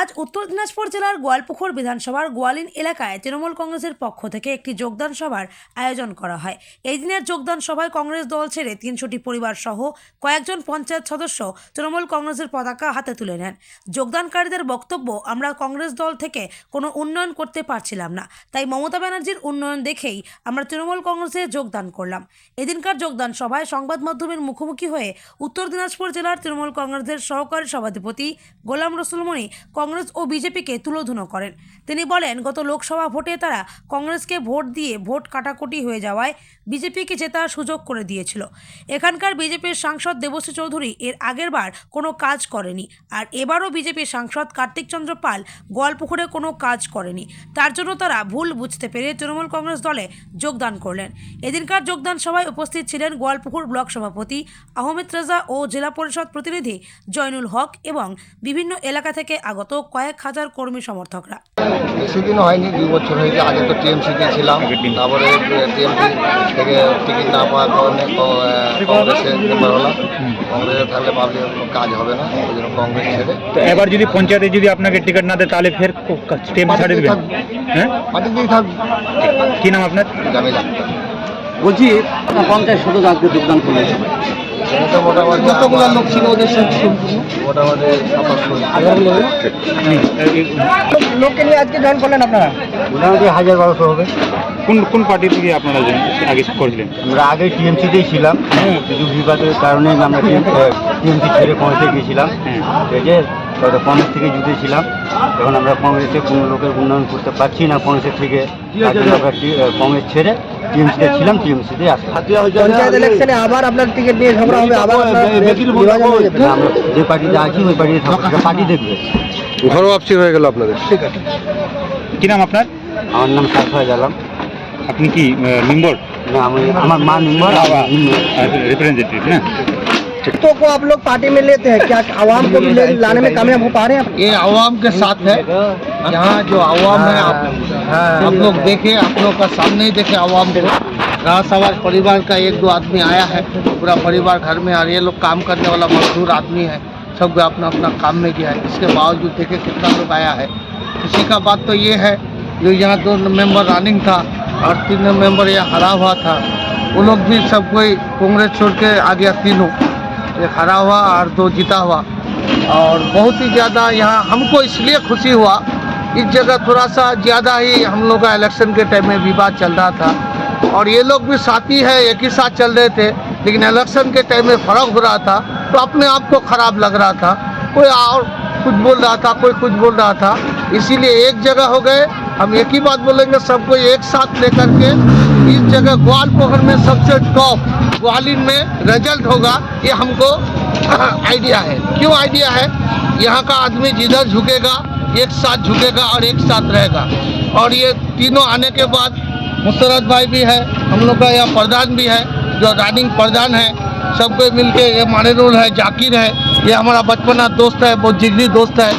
আজ উত্তর দিনাজপুর জেলার গোয়ালপুকুর বিধানসভার গোয়ালিন এলাকায় তৃণমূল কংগ্রেসের পক্ষ থেকে একটি যোগদান সভার আয়োজন করা হয়। এই দিনের যোগদান সভায় কংগ্রেস দল ছেড়ে তিনশোটি পরিবার সহ কয়েকজন পঞ্চায়েত সদস্য তৃণমূল কংগ্রেসের পতাকা হাতে তুলে নেন। যোগদানকারীদের বক্তব্য, আমরা কংগ্রেস দল থেকে কোনো উন্নয়ন করতে পারছিলাম না, তাই মমতা ব্যানার্জির উন্নয়ন দেখেই আমরা তৃণমূল কংগ্রেসে যোগদান করলাম। এদিনকার যোগদান সভায় সংবাদ মাধ্যমের মুখোমুখি হয়ে উত্তর দিনাজপুর জেলার তৃণমূল কংগ্রেসের সহকারী সভাধিপতি গোলাম রসুলমণি কংগ্রেস ও বিজেপিকে তুলোধুনো করেন। তিনি বলেন, গত লোকসভা ভোটে তারা কংগ্রেসকে ভোট দিয়ে ভোট কাটাকুটি হয়ে যাওয়ায় বিজেপিকে জেতার সুযোগ করে দিয়েছিল। এখানকার বিজেপির সাংসদ দেবশ্রী চৌধুরী এর আগেরবার কোনো কাজ করেনি আর এবারও বিজেপির সাংসদ কার্তিক চন্দ্র পাল গোয়ালপুকুরে কোনো কাজ করেনি। তার জন্য তারা ভুল বুঝতে পেরে তৃণমূল কংগ্রেস দলে যোগদান করলেন। এদিনকার যোগদান সভায় উপস্থিত ছিলেন গোয়ালপুকুর ব্লক সভাপতি আহমেদ রেজা ও জেলা পরিষদ প্রতিনিধি জয়নুল হক এবং বিভিন্ন এলাকা থেকে আগত কয়েক হাজার কর্মী সমর্থকরা। বেশি দিন হয়নি দুই বছর হয়েছে আগে তো টিএমসিতে ছিলাম। তারপরে টিএমসি থেকে টিকিট না পাওয়ার কারণে কংগ্রেসে মেম্বার হলাম। কংগ্রেসে থাকলে পাবলিক কোনো কাজ হবে না ওই জন্য কংগ্রেস ছেড়ে। তো এবার যদি পঞ্চায়েতে যদি আপনাকে টিকিট না দেয় তাহলে ফের স্টেম ছাড়ে দেবেন? হ্যাঁ? পার্টিতেই থাকবে। কি নাম আপনার? জামিলা। বলছি পঞ্চায়েত সদস্য আজকে যোগদান করলেন কতগুলো লোক ছিল ওদের সাথে মোটামুটি সাতাশশো লোককে নিয়ে আজকে জয়েন করলেন আপনারা? মোটামুটি হাজার বারোশো হবে। কোন কোন পার্টি থেকে আপনারা আগে করেছিলেন? আমরা আগে টিএমসিতেই ছিলাম। কিছু বিবাদের কারণে আমরা টিএমসি ছেড়ে কংগ্রেসে গিয়েছিলাম। ঠিক আছে তো কংগ্রেস থেকে জুটেছিলাম এখন আমরা কংগ্রেসে কোনো লোকের উন্নয়ন করতে পারছি না কংগ্রেসের থেকে। আমরা কংগ্রেস ছেড়ে টিএমসিতে ছিলাম টিএমসিতে আসি আবার আপনার টিকিট নিয়ে ঝগড়া আবার যে পার্টিতে আছি ওই পার্টি থাকব পার্টি দেখবে। ঘরোয়া আপসি হয়ে গেল আপনাদের। ঠিক আছে। কি নাম আপনার? আমার নাম সারফায় আলম। আপনি কি মেম্বার? না আমি আমার মা নিম্বর রিপ্রেজেন্টেটিভ হ্যাঁ तो को आप लोग पार्टी में लेते हैं? क्या आवाम को भी लाने में कामयाब हो पा रहे हैं ये आवाम के साथ है। यहाँ जो आवाम है, आप आप लोग देखे, आप लोग का सामने ही देखे आवाम को। राज समाज परिवार का एक दो आदमी आया है। पूरा परिवार घर में आ रही है। लोग काम करने वाला मजदूर आदमी है। सब अपना अपना काम में गया है। इसके बावजूद देखे कितना लोग आया है। किसी का बात तो ये है, जो यहाँ दो मेंबर रनिंग था और तीन मेंबर यहाँ हरा हुआ था, वो लोग भी सब कोई कांग्रेस छोड़ के आ गया तीनों हरा हुआ और दो जीता हुआ। और बहुत ही ज़्यादा यहाँ हमको इसलिए खुशी हुआ, इस जगह थोड़ा सा ज़्यादा ही हम लोग का इलेक्शन के टाइम में विवाद चल रहा था। और ये लोग भी साथी है, एक ही साथ चल रहे थे, लेकिन इलेक्शन के टाइम में फ़र्क हो रहा था तो अपने आप को ख़राब लग रहा था। कोई और कुछ बोल रहा था, कोई कुछ बोल रहा था। इसीलिए एक जगह हो गए हम एक ही बात बोलेंगे सबको एक साथ लेकर के इस जगह ग्वाल पोखर में सबसे टॉप ग्वालिन में रिज़ल्ट होगा ये हमको आइडिया है। क्यों आइडिया है? यहाँ का आदमी जिधर झुकेगा एक साथ झुकेगा और एक साथ रहेगा। और ये तीनों आने के बाद मुस्तरद भाई भी है हम लोग का यहाँ प्रधान भी है जो रानिंग प्रधान है सबको मिल के ये मानेरुल है जाकिर है ये हमारा बचपना दोस्त है बहुत जिगरी दोस्त है।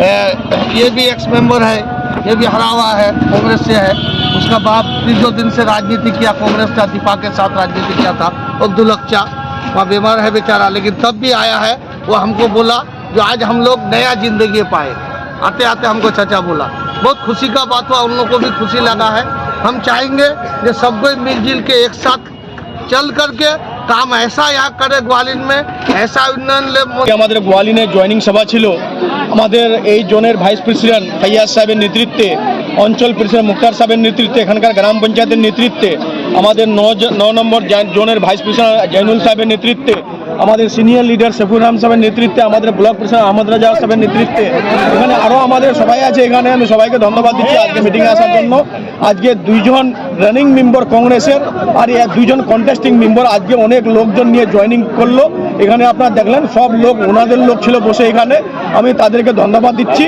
ए, ये भी एक्स मेंबर है। ये भी हरा हुआ है, कांग्रेस से है। उसका बाप तीसों दिन से राजनीति किया, कांग्रेस का दीपा के साथ राजनीति किया था, अब्दुल अक्चा वहाँ बीमार है बेचारा, लेकिन तब भी आया है, वो हमको बोला जो आज हम लोग नया ज़िंदगी पाए। आते आते हमको चाचा बोला, बहुत खुशी का बात हुआ, उन लोगों को भी खुशी लगा है। हम चाहेंगे कि सबको मिलजुल के एक साथ चल करके काम ऐसा यहाँ करे ग्वालिन में ऐसा उन्नयन ले আমাদের গোয়ালিনে জয়েনিং সভা ছিল আমাদের এই জোনের ভাইস প্রেসিডেন্ট ফাইয়াজ সাহেবের নেতৃত্বে অঞ্চল প্রেসিডেন্ট মুক্তার সাহেবের নেতৃত্বে, এখানকার গ্রাম পঞ্চায়েতের নেতৃত্বে, আমাদের ন নম্বর জোনের ভাইস প্রেসিডেন্ট জৈনুল সাহেবের নেতৃত্বে, আমাদের সিনিয়র লিডার রহমান সাহেবের নেতৃত্বে, আমাদের ব্লক প্রেসিডেন্ট আহমদ রাজা সাহেবের নেতৃত্বে, এখানে আরও আমাদের সবাই আছে, এখানে আমি সবাইকে ধন্যবাদ দিচ্ছি আজকে মিটিংয়ে আসার জন্য। আজকে দুইজন রানিং মেম্বার কংগ্রেসের আর দুইজন কন্টেস্টিং মেম্বার আজকে অনেক লোকজন নিয়ে জয়েনিং করল। এখানে আপনারা দেখলেন, সব লোক, ওনাদের লোক ছিল বসে এখানে। আমি তাদেরকে ধন্যবাদ দিচ্ছি।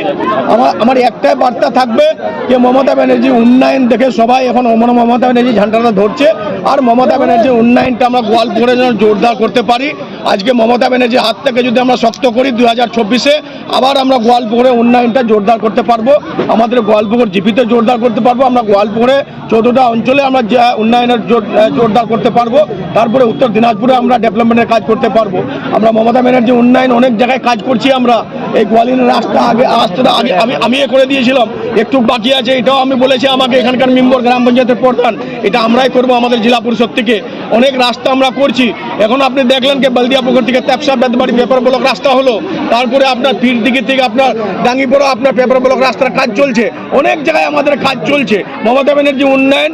আমার আমার একটাই বার্তা থাকবে যে মমতা ব্যানার্জি উন্নয়ন দেখে সবাই এখন অমর মমতা ব্যানার্জি ঝান্ডাটা ধরছে। আর মমতা ব্যানার্জির উন্নয়নটা আমরা গোয়ালপুরে যেন জোরদার করতে পারি। আজকে মমতা ব্যানার্জির হাত থেকে যদি আমরা শক্ত করি দু হাজার চব্বিশে, আবার আমরা গোয়ালপুকুরে উন্নয়নটা জোরদার করতে পারব। আমাদের গোয়ালপুকুর জিপিতে জোরদার করতে পারব। আমরা গোয়ালপুকুরে চৌদ্দটা অঞ্চলে আমরা যে উন্নয়নের জোর- জোরদার করতে পারব। তারপরে উত্তর দিনাজপুরে আমরা ডেভেলপমেন্টের কাজ করতে পারব। আমরা মমতা ব্যানার্জি উন্নয়ন অনেক জায়গায় কাজ করছি আমরা। এই গোয়ালিনের রাস্তা আগে রাস্তাটা আগে, আমি আমি করে দিয়েছিলাম। একটু বাকি আছে, এটাও আমি বলেছি আমাকে এখানকার মেম্বর গ্রাম পঞ্চায়েতের প্রধান, এটা আমরাই করব আমাদের জেলা পরিষদ থেকে। অনেক রাস্তা আমরা করছি। এখন আপনি দেখলেন কি, বালদিয়া পুকুর থেকে তেপসা বেদবাড়ি পেপার ব্লক রাস্তা হলো। তারপরে আপনার পীর দিকে থেকে আপনার ডাঙ্গিপোড়া, আপনার পেপার ব্লক রাস্তার কাজ চলছে। অনেক জায়গায় আমাদের কাজ চলছে। মমতা ব্যানার্জি উন্নয়ন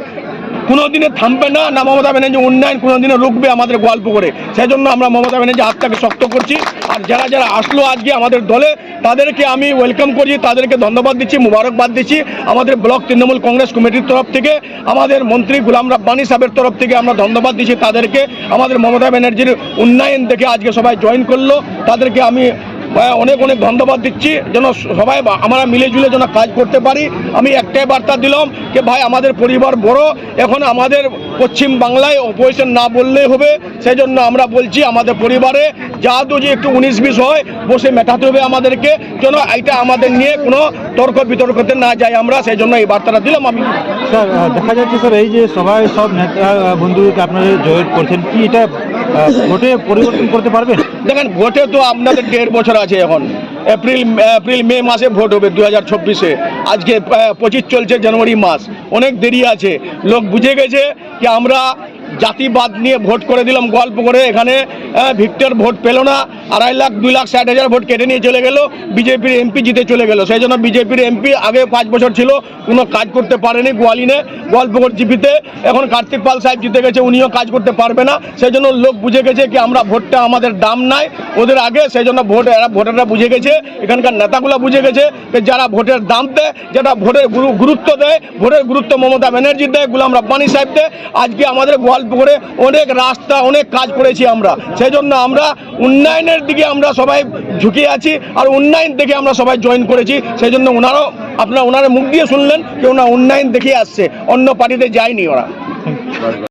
কোনোদিনে থামবে না না মমতা ব্যানার্জি উন্নয়ন কোনোদিনও রুখবে আমাদের গল্প করে সেই জন্য আমরা মমতা ব্যানার্জি হাতটাকে শক্ত করছি। আর যারা যারা আসলো আজকে আমাদের দলে, তাদেরকে আমি ওয়েলকাম করছি, তাদেরকে ধন্যবাদ দিচ্ছি, মুবারকবাদ দিচ্ছি। আমাদের ব্লক তৃণমূল কংগ্রেস কমিটির তরফ থেকে, আমাদের মন্ত্রী গুলাম রাব্বানি সাহেবের তরফ থেকে আমরা ধন্যবাদ দিচ্ছি তাদেরকে। আমাদের মমতা ব্যানার্জির উন্নয়ন দেখে আজকে সবাই জয়েন করল। তাদেরকে আমি অনেক অনেক ধন্যবাদ দিচ্ছি, যেন সবাই আমরা মিলেজুলে যেন কাজ করতে পারি। আমি একটাই বার্তা দিলাম যে, ভাই, আমাদের পরিবার বড়, এখন আমাদের পশ্চিম বাংলায় অপোজিশন না বললেই হবে। সেই জন্য আমরা বলছি আমাদের পরিবারে যা তো যে একটু উনিশ বিশ হয় বসে মেটাতে হবে আমাদেরকে। যেন এটা আমাদের নিয়ে কোনো তর্ক বিতর্কতে না যাই আমরা সেই জন্য এই বার্তাটা দিলাম আমি। স্যার দেখা যাচ্ছে স্যার এই যে সবাই সব নেতা বন্ধুকে আপনারা জয়েন করছেন কি এটা ভোটে পরিবর্তন করতে পারবেন? দেখেন ভোটে তো আপনাদের দেড় বছর আছে এখন। এপ্রিল এপ্রিল মে মাসে ভোট হবে দু হাজার চব্বিশে আজকে পঁচিশ চলছে জানুয়ারি মাস। অনেক দেরি আছে। লোক বুঝে গেছে কি আমরা জাতিবাদ নিয়ে ভোট করে দিলাম, গল্প করে। এখানে ভিক্টর ভোট পেল না, আড়াই লাখ, দুই লাখ, ষাট হাজার ভোট কেটে নিয়ে চলে গেল, বিজেপির এমপি জিতে চলে গেল। সেই জন্য বিজেপির এমপি আগে পাঁচ বছর ছিল, কোনো কাজ করতে পারেনি গোয়ালিনে। গোয়ালপুকুর জিপিতে এখন কার্তিক পাল সাহেব জিতে গেছে, উনিও কাজ করতে পারবে না। সেই জন্য লোক বুঝে গেছে কি আমরা ভোটটা আমাদের দাম নাই, ওদের আগে, সেই জন্য ভোট ভোটাররা বুঝে গেছে, এখানকার নেতাগুলো বুঝে গেছে যারা ভোটের দাম দেয় যেটা ভোটের গুরুত্ব দেয়, ভোটের গুরুত্ব মমতা ব্যানার্জি দেয়, গুলাম রাব্বানি সাহেব দেয়, আজকে আমাদের গোয়ালপুকুরে অনেক রাস্তা, অনেক কাজ করেছি আমরা। সেই জন্য আমরা উন্নয়নের দিকে আমরা সবাই ঝুঁকে আছি আর উন্নয়ন দেখে আমরা সবাই জয়েন করেছি। সেই জন্য ওনারাও, আপনারা ওনারা মুখ দিয়ে শুনলেন যে না উন্নয়ন দেখে আসছে। অন্য পার্টিতে যায়নি ওরা।